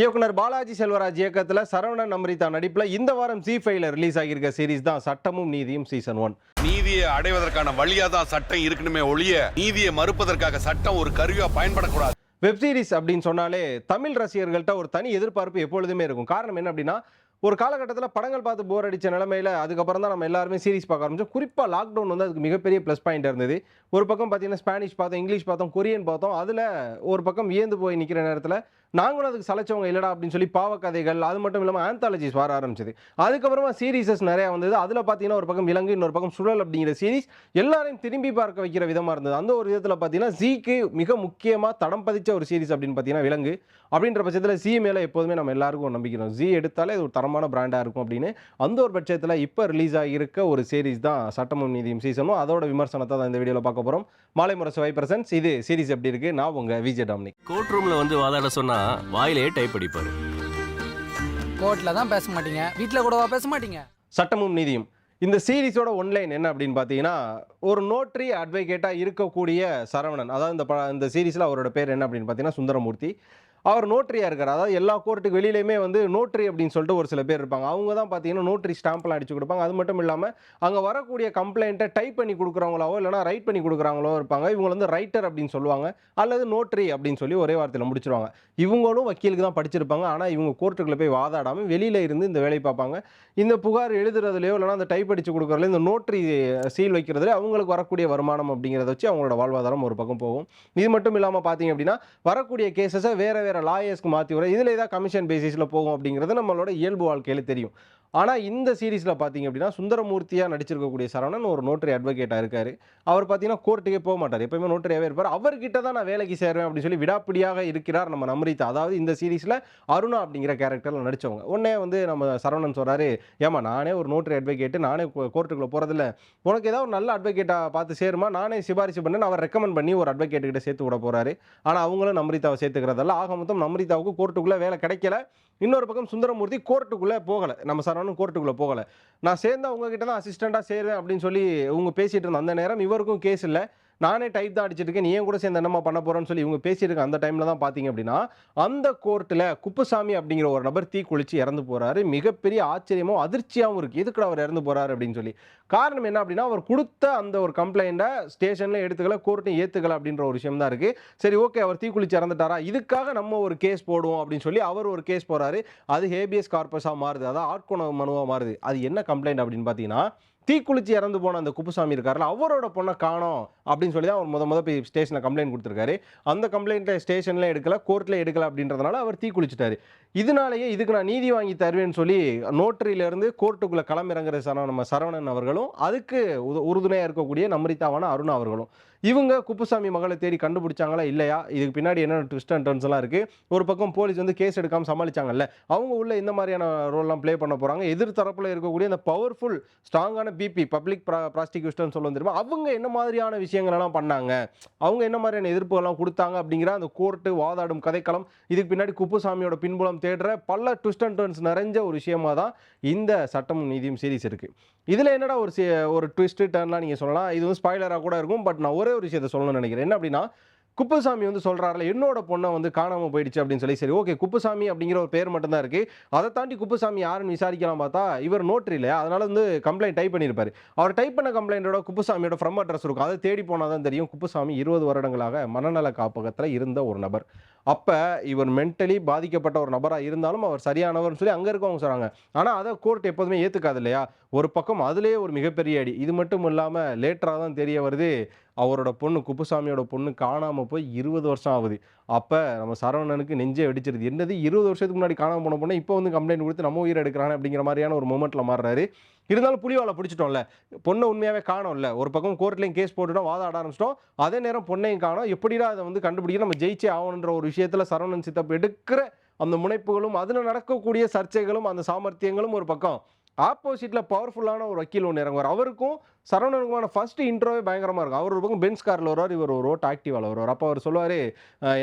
இயக்குனர் பாலாஜி செல்வராஜ் இயக்கத்துல சரவணன் அம்ரிதா நடிப்புல இந்த வாரம் ஜி ஃபைவ்ல ரிலீஸ் ஆகியிருக்க சீரிஸ் தான் சட்டமும் நீதியும் சீசன் ஒன் நீதியை அடைவதற்கான வழியா தான் சட்டம் இருக்கணுமே ஒழிய நீதியை மறுப்பதற்காக சட்டம் ஒரு கருவியா பயன்படக்கூடாது. வெப் சீரிஸ் அப்படின்னு சொன்னாலே தமிழ் ரசிகர்கள்ட்ட ஒரு தனி எதிர்பார்ப்பு எப்பொழுதுமே இருக்கும். காரணம் என்ன அப்படின்னா ஒரு காலகட்டத்தில் படங்கள் பார்த்து போர் அடிச்ச நிலமையில அதுக்கப்புறம் தான் நம்ம எல்லாருமே சீரிஸ் பார்க்க ஆரம்பிச்சோம். குறிப்பாக லாக்டவுன் வந்து அதுக்கு மிகப்பெரிய ப்ளஸ் பாயிண்ட் இருந்தது. ஒரு பக்கம் பார்த்தீங்கன்னா ஸ்பானிஷ் பார்த்தோம் இங்கிலீஷ் பார்த்தோம் கொரியன் பார்த்தோம். அதில் ஒரு பக்கம் வியந்து போய் நிற்கிற நேரத்தில் நாங்களும் அதுக்கு சலைச்சவங்க இல்லடா அப்படின்னு சொல்லி பாவக்கதைகள் அது மட்டும் இல்லாமல் ஆந்தாலஜிஸ் வர ஆரம்பிச்சது. அதுக்கப்புறமா சீரீஸஸ் நிறையா வந்தது. அதில் பார்த்தீங்கன்னா ஒரு பக்கம் விலங்கு இன்னொரு பக்கம் சுழல் அப்படிங்கிற சீரிஸ் எல்லாரையும் திரும்பி பார்க்க வைக்கிற விதமாக இருந்தது. அந்த ஒரு விதத்தில் பார்த்தீங்கன்னா ஜிக்கு மிக முக்கியமாக தடம் பதிச்ச ஒரு சீரிஸ் அப்படின்னு பார்த்தீங்கன்னா விலங்கு. அப்படின்ற பட்சத்தில் ஜி மேலே எப்போதுமே நம்ம எல்லாருக்கும் நம்பிக்கிறோம் ஜி எடுத்தாலே அது ஒரு தரமான பிராண்டாக இருக்கும் அப்படின்னு அந்த ஒரு பட்சத்தில் இப்போ ரிலீஸ் ஆகியிருக்க ஒரு சீரிஸ் தான் சட்டமும் நீதியும் சீசனும் அதோட விமர்சனத்தை தான் இந்த வீடியோவில் பார்க்க போகிறோம் மாலை முரசு வை பிரசன்ஸ் இது சீரிஸ் எப்படி இருக்குது நான் உங்கள் விஜய் டாமினிக். கோர்ட் ரூமில் வந்து வாதாட சொன்னால் வாயிலே டைப் அடிப்பாரு. கோர்ட்ல தான் பேச மாட்டீங்க. வீட்ல கூடவா பேச மாட்டீங்க? சட்டமும் நீதியும். இந்த சீரிஸோட ஒன்லைன் என்ன அப்படின்னு பார்த்தீங்கன்னா ஒரு நோட்ரி அட்வொகேட்டாக இருக்கக்கூடிய சரவணன் அதாவது இந்த ப இந்த சீரிஸில் அவரோட பேர் என்ன அப்படின்னு பார்த்தீங்கன்னா சுந்தரமூர்த்தி. அவர் நோட்ரியாக இருக்கார். அதாவது எல்லா கோர்ட்டுக்கு வெளியிலையுமே வந்து நோட்ரி அப்படின்னு சொல்லிட்டு ஒரு சில பேர் இருப்பாங்க. அவங்க தான் பார்த்தீங்கன்னா நோட்ரி ஸ்டாம்ப்லாம் அடிச்சு கொடுப்பாங்க. அது மட்டும் இல்லாமல் அங்கே வரக்கூடிய கம்ப்ளைண்ட்டை டைப் பண்ணி கொடுக்குறவங்களாவோ இல்லைனா ரைட் பண்ணி கொடுக்குறாங்களோ இருப்பாங்க. இவங்க வந்து ரைட்டர் அப்படின்னு சொல்லுவாங்க. அல்லது நோட்ரி அப்படின்னு சொல்லி ஒரே வார்த்தையில் முடிச்சிருவாங்க. இவங்களும் வக்கீலுக்கு தான் படிச்சிருப்பாங்க. ஆனால் இவங்க கோர்ட்டுக்குள்ளே போய் வாதாடாமல் வெளியில் இருந்து இந்த வேலையை பார்ப்பாங்க. இந்த புகார் எழுதுறதுலையோ இல்லைனா அந்த டைப் அடிச்சு கொடுக்குறதுல இந்த நோட்ரி சீல் வைக்கிறதுல அவங்களுக்கு வரக்கூடிய வருமானம் அப்படிங்கிறத வச்சு அவங்களோட வாழ்வாதாரம் ஒரு பக்கம் போகும். இது மட்டும் இல்லாமல் பார்த்தீங்க அப்படின்னா வரக்கூடிய கேசஸை வேறு வேறு லாயர்ஸ்க்கு மாற்றி வர இதில் ஏதாவது கமிஷன் பேசிஸில் போகும் அப்படிங்கிறது நம்மளோட இயல்பு வாழ்க்கையில் தெரியும். ஆனால் இந்த சீரிஸில் பார்த்தீங்க அப்படின்னா சுந்தரமூர்த்தியாக நடிச்சிருக்கக்கூடிய சரவணன் ஒரு நோட்டரி அட்வொகேட்டாக இருக்கார். அவர் பார்த்தீங்கன்னா கோர்ட்டுக்கே போக மாட்டார். எப்பயுமே நோட்டரியாகவே இருப்பார். அவர்கிட்ட தான் நான் வேலைக்கு சேருவேன் அப்படின்னு சொல்லி விடாப்பிடியாக இருக்கிறார் நம்ம நம்ரிதா அதாவது இந்த சீரிஸில் அருணா அப்படிங்கிற கேரக்டரில் நடித்தவங்க உடனே வந்து நம்ம சரவணன் சொல்கிறாரு ஏமா நானே ஒரு நோட்டரி அட்வொகேட்டு நானே கோர்ட்டுக்குள்ளே போகிறதில்ல உனக்கு ஏதாவது ஒரு நல்ல அட்வொகேட்டாக பார்த்து சேருமா? நானே சிபாரிசு பண்ணேன். அவர் ரெக்கமெண்ட் பண்ணி ஒரு அட்வொகேட்டுக்கிட்ட சேர்த்து விட போகிறாரு ஆனால் அவங்களும் நம்ரிதாவை சேர்த்துக்கிறதால ஆக மொத்தம் நம்ரிதாவுக்கு கோர்ட்டுக்குள்ளே வேலை கிடைக்கல. இன்னொரு பக்கம் சுந்தரமூர்த்தி கோர்ட்டுக்குள்ளே போகலை. நம்ம சரவணன் கோர்ட்டுக்குள்ளே போகலை. நான் சேர்ந்தா உங்ககிட்ட தான் அசிஸ்டண்ட்டாக சேருவேன் அப்படின்னு சொல்லி இவங்க பேசிகிட்டு இருந்த அந்த நேரம் இவருக்கும் கேஸ் இல்லை. நானே டைப் தான் அடிச்சிட்டு இருக்கேன் நீ ஏன் கூட சேர்ந்து என்னமா பண்ண போறேன்னு சொல்லி இவங்க பேசியிருக்க அந்த டைம்ல தான் பாத்தீங்க அப்படின்னா அந்த கோர்ட்டில் குப்புசாமி அப்படிங்கிற ஒரு நபர் தீ குளிச்சு இறந்து போறாரு. மிகப்பெரிய ஆச்சரியமும் அதிர்ச்சியாகவும் இருக்கு. எதுக்கு அவர் இறந்து போறாரு அப்படின்னு சொல்லி. காரணம் என்ன அப்படின்னா அவர் கொடுத்த அந்த ஒரு கம்ப்ளைண்ட்டை ஸ்டேஷன்ல எடுத்துக்கல கோர்ட்டையும் ஏத்துக்கல அப்படின்ற ஒரு விஷயம் தான் இருக்கு. சரி ஓகே அவர் தீ குளிச்சு இறந்துட்டாரா? இதுக்காக நம்ம ஒரு கேஸ் போடுவோம் அப்படின்னு சொல்லி அவர் ஒரு கேஸ் போறாரு. அது ஹேபியஸ் கார்பஸாக மாறுது. அதாவது ஆட்கொண மனுவாக மாறுது. அது என்ன கம்ப்ளைண்ட் அப்படின்னு பார்த்தீங்கன்னா தீக்குளிச்சு இறந்து போன அந்த குப்புசாமி இருக்கார்ல அவரோட பொண்ணை காணோம் அப்படின்னு சொல்லி தான் அவர் முத முத போய் ஸ்டேஷனில் கம்ப்ளைண்ட் கொடுத்துருக்காரு. அந்த கம்ப்ளைண்ட்டை ஸ்டேஷனில் எடுக்கல கோர்ட்டில் எடுக்கல அப்படின்றதுனால அவர் தீக்குளிச்சிட்டாரு இதனாலேயே இதுக்கு நான் நீதி வாங்கி தருவேன்னு சொல்லி நோட்டரியிலேருந்து கோர்ட்டுக்குள்ளே களமிறங்குற சர நம்ம சரவணன் அவர்களும் அதுக்கு உறுதுணையாக இருக்கக்கூடிய நம்ரிதாவான அருண் அவர்களும். இவங்க குப்புசாமி மகளை தேடி கண்டுபிடிச்சாங்களா இல்லையா? இதுக்கு பின்னாடி என்ன ட்விஸ்ட் அண்ட் டர்ன்ஸ் எல்லாம் இருக்கு? ஒரு பக்கம் போலீஸ் வந்து கேஸ் எடுக்காம சமாளிச்சாங்கல்ல? அவங்க உள்ள இந்த மாதிரியான ரோல்லாம் ப்ளே பண்ண போறாங்க. எதிர் தரப்பில் இருக்கக்கூடிய அந்த பவர்ஃபுல் ஸ்ட்ராங்கான பிபி பப்ளிக் ப்ராஸ்டிக்யூஷன் சொல்ல வந்துருமா அவங்க என்ன மாதிரியான விஷயங்கள் எல்லாம் பண்ணாங்க? அவங்க என்ன மாதிரியான எதிர்ப்புகள்லாம் கொடுத்தாங்க அப்படிங்கிற அந்த கோர்ட்டு வாதாடும் கதைக்களம் இதுக்கு பின்னாடி குப்புசாமியோட பின்புலம் தேடுற பல ட்விஸ்ட் அண்ட் டர்ன்ஸ் நிறைஞ்ச ஒரு விஷயமா தான் இந்த சட்டமும் நீதியும் சீரிஸ் இருக்கு. இதுல என்னடா ஒரு ஒரு ட்விஸ்ட் டர்ன்லாம் நீங்க சொல்லலாம்? இது வந்து ஸ்பாய்லராக கூட இருக்கும் பட் நான் ஒரே ஒரு விஷயத்தை சொல்லணும்னு நினைக்கிறேன். என்ன அப்படின்னா குப்புசாமி வந்து சொல்கிறாரில்ல என்னோட பொண்ணை வந்து காணாமல் போயிடுச்சு அப்படின்னு சொல்லி. சரி ஓகே குப்புசாமி அப்படிங்கிற ஒரு பேர் மட்டும்தான் இருக்குது அதை தாண்டி குப்புசாமி யாருன்னு விசாரிக்கலாம் பார்த்தா இவர் நோட்ரி இல்லையா? அதனால் வந்து கம்ப்ளைண்ட் டைப் பண்ணியிருப்பார். அவர் டைப் பண்ண கம்ப்ளைண்டோட குப்புசாமியோட ஃப்ரம் அட்ரஸ் இருக்கும். அதை தேடி போனால் தான் தெரியும் குப்புசாமி இருபது வருடங்களாக மனநல காப்பகத்தில் இருந்த ஒரு நபர். அப்போ இவர் மென்டலி பாதிக்கப்பட்ட ஒரு நபராக இருந்தாலும் அவர் சரியானவர்னு சொல்லி அங்கே இருக்கவங்க சொல்கிறாங்க ஆனால் அதை கோர்ட் எப்போதுமே ஏற்றுக்காது இல்லையா? ஒரு பக்கம் அதுலேயே ஒரு மிகப்பெரிய அடி. இது மட்டும் இல்லாமல் லேட்டராக தான் தெரிய வருது அவரோட பொண்ணு குப்புசாமியோட பொண்ணு காணாமல் போய் இருபது வருஷம் ஆகுது. அப்போ நம்ம சரவணனுக்கு நெஞ்சே வெடிச்சிருது. என்னது இருபது வருஷத்துக்கு முன்னாடி காணாமல் போன பொண்ணு இப்போ வந்து கம்ப்ளைண்ட் கொடுத்து நம்ம உயிரை எடுக்கிறானே அப்படிங்கிற மாதிரியான ஒரு மூமெண்ட்டில் மாறுறாரு. இருந்தாலும் புலிவாலை பிடிச்சிட்டோம்ல. பொண்ணை உண்மையாகவே காணோம்ல. ஒரு பக்கம் கோர்ட்லேயும் கேஸ் போட்டுட்டோம் வாதாட ஆரம்பிச்சிட்டோம். அதே நேரம் பொண்ணையும் காணோம். எப்படிடா அதை வந்து கண்டுபிடிக்க நம்ம ஜெயிச்சே ஆகணுன்ற ஒரு விஷயத்தில் சரவணன் சித்தப்பு எடுக்கிற அந்த முனைப்புகளும் அதில் நடக்கக்கூடிய சர்ச்சைகளும் அந்த சாமர்த்தியங்களும் ஒரு பக்கம். ஆப்போசிட்டில் பவர்ஃபுல்லான ஒரு வக்கீல் ஒன்று இறங்குவார். அவருக்கும் சரவணனுக்குமான ஃபர்ஸ்ட் இன்ட்ரோவே பயங்கரமாக இருக்கும். அவர் ஒரு பக்கம் பென்ஸ் காரில் வருவார் இவர் ஒரு ரோட் ஆக்டிவாவில் வருவார். அப்போ அவர் சொல்லுவார்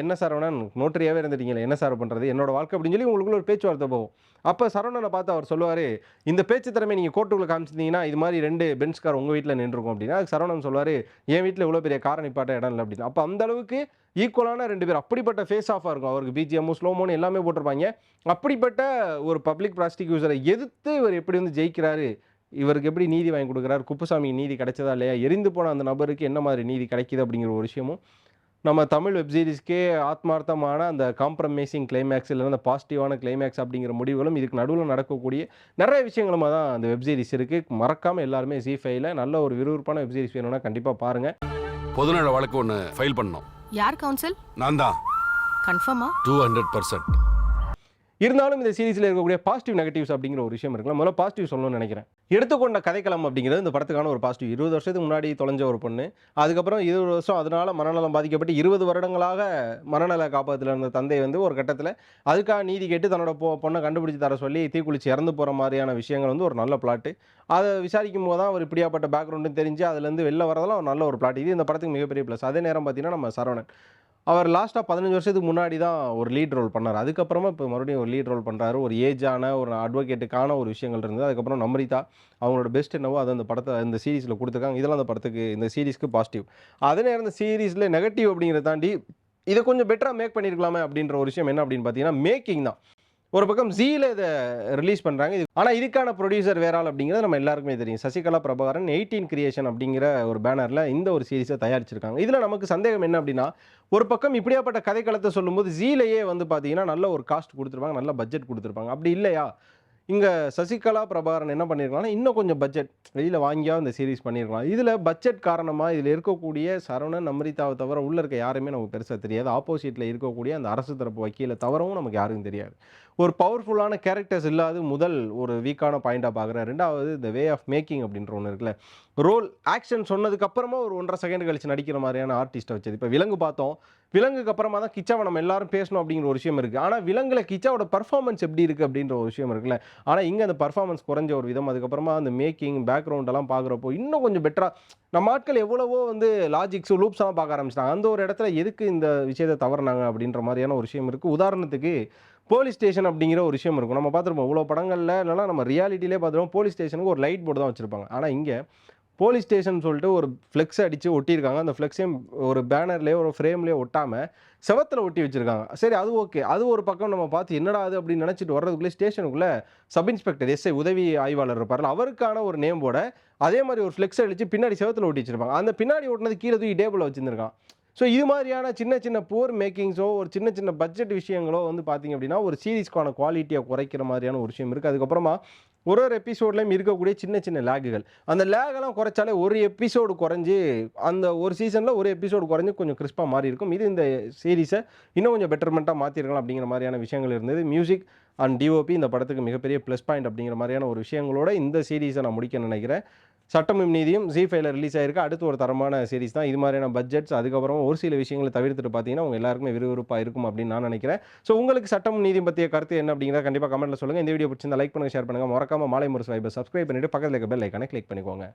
என்ன சரவணன்? நோட்டரியாகவே இருந்துட்டீங்களே என்ன சார் பண்ணுறது என்னோட வாழ்க்கை அப்படின்னு சொல்லி உங்களுக்குள்ள ஒரு பேச்சுவார்த்தை போகும். அப்போ சரவணனை பார்த்து அவர் சொல்லுவார் இந்த பேச்சு திறமை நீங்கள் கோர்ட்டுக்குள்ளே காமிச்சிருந்தீங்கன்னா இது மாதிரி ரெண்டு பென்ஸ் கார் உங்கள் வீட்டில் நின்றுருக்கும் அப்படின்னா. அதுக்கு சரவணன் சொல்லுவார் என் வீட்டில் இவ்வளோ பெரிய காரை நிப்பாட்ட இடம் இல்லை அப்படின்னு. அப்போ அந்த அளவுக்கு ஈக்குவலான ரெண்டு பேர் அப்படிப்பட்ட ஃபேஸ் ஆஃபாக இருக்கும். அவருக்கு பிஜிஎம் ஸ்லோமோன்னு எல்லாமே போட்டிருப்பாங்க. அப்படிப்பட்ட ஒரு பப்ளிக் ப்ராஸ்டிக்யூசரை எதிர்த்து இவர் எப்படி வந்து ஜெயிக்கிறாரு இவருக்கு எப்படி நீதி வாங்கி கொடுக்குறாரு? குப்புசாமிக்கு நீதி கிடைச்சதா இல்லையா? எரிந்து போன அந்த நபருக்கு என்ன மாதிரி நீதி கிடைக்குது அப்படிங்கிற ஒரு விஷயமும் நம்ம தமிழ் வெப் சீரிஸ்க்கே ஆத்மார்த்தமான அந்த காம்ப்ரமைசிங் கிளைமேக்ஸ் இல்லை அந்த பாசிட்டிவான கிளைமேக்ஸ் அப்படிங்கிற முடிவுகளும் இதுக்கு நடுவில் நடக்கக்கூடிய நிறைய விஷயங்களுமா தான் அந்த வெப் சீரிஸ் இருக்குது மறக்காமல் எல்லாருமே ஜி ஃபைவ்ல நல்ல ஒரு விறுவிறுப்பான வெப் சீரிஸ் வேணும்னா கண்டிப்பாக பாருங்கள் பொதுநல வழக்கு ஒன்று ஃபைல் பண்ணோம் யார் கவுன்சில் நான் தான். கன்ஃபார்மா டூ ஹண்ட்ரட் பர்சன்ட் இருந்தாலும் இந்த சீரீஸில் இருக்கக்கூடிய பாசிட்டிவ் நெகட்டிவ்ஸ் அப்படிங்கிற ஒரு விஷயம் இருக்குல்ல முதல்ல பாசிட்டிவ் சொல்லணும்னு நினைக்கிறேன். எடுத்துக்கொண்ட கதைக்களம் அப்படிங்கிறது இந்த படத்துக்கான ஒரு பாசிட்டிவ் இருபது வருஷத்துக்கு முன்னாடி தொலைஞ்ச ஒரு பொண்ணு அதுக்கப்புறம் இருபது வருஷம் அதனால மனநலம் பாதிக்கப்பட்டு இருபது வருடங்களாக மனநல காப்பகத்தில் இருந்த தந்தை வந்து ஒரு கட்டத்தில் அதுக்காக நீதி கேட்டு தன்னோட பொ பொண்ணை கண்டுபிடிச்சு தர சொல்லி தீக்குளிச்சு இறந்து போகிற மாதிரியான விஷயங்கள் வந்து ஒரு நல்ல பிளாட்டு அதை விசாரிக்கும் போது தான் அவர் இப்படியாப்பட்ட பேக்ரவுண்டும் தெரிஞ்சு அதுலேருந்து வெளில வரதெல்லாம் ஒரு நல்ல ஒரு பிளாட் இது இந்த படத்துக்கு மிகப்பெரிய ப்ளஸ் அதே நேரம் பார்த்தீங்கன்னா நம்ம சரவணன். அவர் லாஸ்ட்டாக பதினஞ்சு வருஷத்துக்கு முன்னாடி தான் ஒரு லீட் ரோல் பண்ணார். அதுக்கப்புறமா இப்போ மறுபடியும் ஒரு லீட் ரோல் பண்ணுறாரு ஒரு ஏஜான ஒரு அட்வொகேட்டுக்கான ஒரு விஷயங்கள் இருந்தது. அதுக்கப்புறம் நம்ரிதா அவங்களோட பெஸ்ட் என்னவோ அதை அந்த படத்தை இந்த சீரிஸில் கொடுத்துருக்காங்க. இதெல்லாம் அந்த படத்துக்கு இந்த சீரிஸ்க்கு பாசிட்டிவ் அதே நேரம் இந்த சீரிஸில் நெகட்டிவ் அப்படிங்கிறத தாண்டி இதை கொஞ்சம் பெட்டராக மேக் பண்ணியிருக்கலாமே அப்படின்ற ஒரு விஷயம் என்ன அப்படின்னு பார்த்தீங்கன்னா மேக்கிங் தான். ஒரு பக்கம் ஜீல இதை ரிலீஸ் பண்ணுறாங்க இது ஆனால் இதுக்கான ப்ரொடியூசர் வேற ஆள் அப்படிங்கிறது நம்ம எல்லாருக்குமே தெரியும். சசிகலா பிரபாகரன் எயிட்டீன் கிரியேஷன் அப்படிங்கிற ஒரு பேனரில் இந்த ஒரு சீரிஸை தயாரிச்சிருக்காங்க. இதில் நமக்கு சந்தேகம் என்ன அப்படின்னா ஒரு பக்கம் இப்படியாப்பட்ட கதைக்களத்தை சொல்லும்போது ஜீலையே வந்து பார்த்தீங்கன்னா நல்ல ஒரு காஸ்ட் கொடுத்துருப்பாங்க நல்ல பட்ஜெட் கொடுத்துருப்பாங்க. அப்படி இல்லையா? இங்கே சசிகலா பிரபாகரன் என்ன பண்ணியிருக்காங்கன்னா இன்னும் கொஞ்சம் பட்ஜெட் வெளியில் வாங்கியா இந்த சீரிஸ் பண்ணியிருக்கலாம் இதில் பட்ஜெட் காரணமாக இதில் இருக்கக்கூடிய சரவணன் அம்ரிதாவை தவிர உள்ளே இருக்க யாருமே நமக்கு பெருசாக தெரியாது. ஆப்போசிட்டில் இருக்கக்கூடிய அந்த அரசு தரப்பு வக்கீலை தவிரவும் நமக்கு யாருக்கும் தெரியாது. ஒரு பவர்ஃபுல்லான கேரக்டர்ஸ் இல்லாத முதல் ஒரு வீக்கான பாயிண்டாக பார்க்குறேன் ரெண்டாவது இந்த வே ஆஃப் மேக்கிங் அப்படின்ற ஒன்று இருக்குல்ல. ரோல் ஆக்ஷன் சொன்னதுக்கப்புறமா ஒரு ஒன்றரை செகண்ட் கழிச்சு நடிக்கிற மாதிரியான ஆர்டிஸ்ட்டை வச்சது. இப்போ விலங்கு பார்த்தோம். விலங்குக்கு அப்புறமா தான் கிச்சாவை நம்ம எல்லாரும் பேசணும் அப்படிங்கிற ஒரு விஷயம் இருக்குது ஆனால் விலங்குல கிச்சாவோட பர்ஃபார்மன்ஸ் எப்படி இருக்குது அப்படின்ற ஒரு விஷயம் இருக்குல்ல. ஆனால் இங்கே அந்த பர்ஃபார்மன்ஸ் குறைஞ்ச ஒரு விதம். அதுக்கப்புறமா அந்த மேக்கிங் பேக்ரவுண்ட் எல்லாம் பார்க்குறப்போ இன்னும் கொஞ்சம் பெட்டராக நம்ம ஆட்கள் எவ்வளவோ வந்து லாஜிக்ஸ் லூப்ஸ் எல்லாம் பார்க்க ஆரம்பிச்சிட்டாங்க. அந்த ஒரு இடத்துல எதுக்கு இந்த விஷயத்தை தவறுனாங்க அப்படின்ற மாதிரியான ஒரு விஷயம் இருக்குது உதாரணத்துக்கு போலீஸ் ஸ்டேஷன் அப்படிங்கிற ஒரு விஷயம் இருக்கும். நம்ம பார்த்துருப்போம் இவ்வளோ படங்களில் இல்லைனா நம்ம ரியாலிட்டிலே பார்த்துருப்போம் போலீஸ் ஸ்டேஷனுக்கு ஒரு லைட் போர்டு தான் வச்சுருப்பாங்க. ஆனால் இங்கே போலீஸ் ஸ்டேஷன் சொல்லிட்டு ஒரு ஃப்ளெக்ஸ் அடித்து ஒட்டியிருக்காங்க. அந்த ஃப்ளெக்ஸையும் ஒரு பேனர்லேயோ ஒரு ஃப்ரேம்லேயோ ஒட்டாமல் செவத்தில் ஒட்டி வச்சிருக்காங்க. சரி அது ஓகே அது ஒரு பக்கம் நம்ம பார்த்து என்னடா அது அப்படின்னு நினச்சிட்டு வர்றதுக்குள்ளே ஸ்டேஷனுக்குள்ளே சப் இன்ஸ்பெக்டர் எஸ்ஐ உதவி ஆய்வாளர் இருப்பார்ல அவருக்கான ஒரு நேம் போட அதே மாதிரி ஒரு ஃப்ளெக்ஸ் அடித்து பின்னாடி செவத்தில் ஒட்டி வச்சிருப்பாங்க. அந்த பின்னாடி ஓட்டினது கீழே தூக்கி டேபிளில் வச்சுருந்துருக்கான். ஸோ இது மாதிரியான சின்ன சின்ன போர் மேக்கிங்ஸோ ஒரு சின்ன சின்ன பட்ஜெட் விஷயங்களோ வந்து பார்த்தீங்க அப்படின்னா ஒரு சீரிஸ்க்கான குவாலிட்டியை குறைக்கிற மாதிரியான ஒரு விஷயம் இருக்குது அதுக்கப்புறமா ஒரு ஒரு எபிசோட்லையும் இருக்கக்கூடிய சின்ன சின்ன லேகுகள் அந்த லேகெல்லாம் குறைச்சாலே ஒரு எபிசோடு குறைஞ்சி அந்த ஒரு சீசனில் ஒரு எபிசோடு குறைஞ்சி கொஞ்சம் கிறிஸ்பாக மாறி இருக்கும். இது இந்த சீரிஸை இன்னும் கொஞ்சம் பெட்டர்மெண்ட்டாக மாற்றிருக்கலாம் அப்படிங்கிற மாதிரியான விஷயங்கள் இருந்தது. மியூசிக் அண்ட் டிஓபி இந்த படத்துக்கு மிகப்பெரிய ப்ளஸ் பாயிண்ட் அப்படிங்கிற மாதிரியான ஒரு விஷயங்களோட இந்த சீரீஸை நான் முடிக்க நினைக்கிறேன். சட்டமும் நீதியும் ஜி ஃபைவ்ல ரிலீஸ் ஆயிருக்கு. அடுத்து ஒரு தரமான சீரிஸ் தான். இது மாதிரியான பட்ஜெட்ஸ் அதுக்கப்புறம் ஒரு சில விஷயங்களை தவிர்த்துட்டு பார்த்தீங்கன்னா உங்க எல்லாருக்குமே விறுவிறுப்பாக இருக்கும் அப்படின்னு நான் நினைக்கிறேன். ஸோ உங்களுக்கு சட்டம் நீதி பற்றிய கருத்து என்ன அப்படிங்கிறத கண்டிப்பாக கமெண்ட்ல சொல்லுங்கள் இந்த வீடியோ பிடிச்சிருந்தா லைக் பண்ணுங்க ஷேர் பண்ணுங்க. மறக்காம மாலை முரசு வைபர் சப்ஸ்கிரைப் பண்ணிட்டு பக்கத்தில் இருக்க பெல் ஐக்கானை கிளிக் பண்ணிக்கோங்க.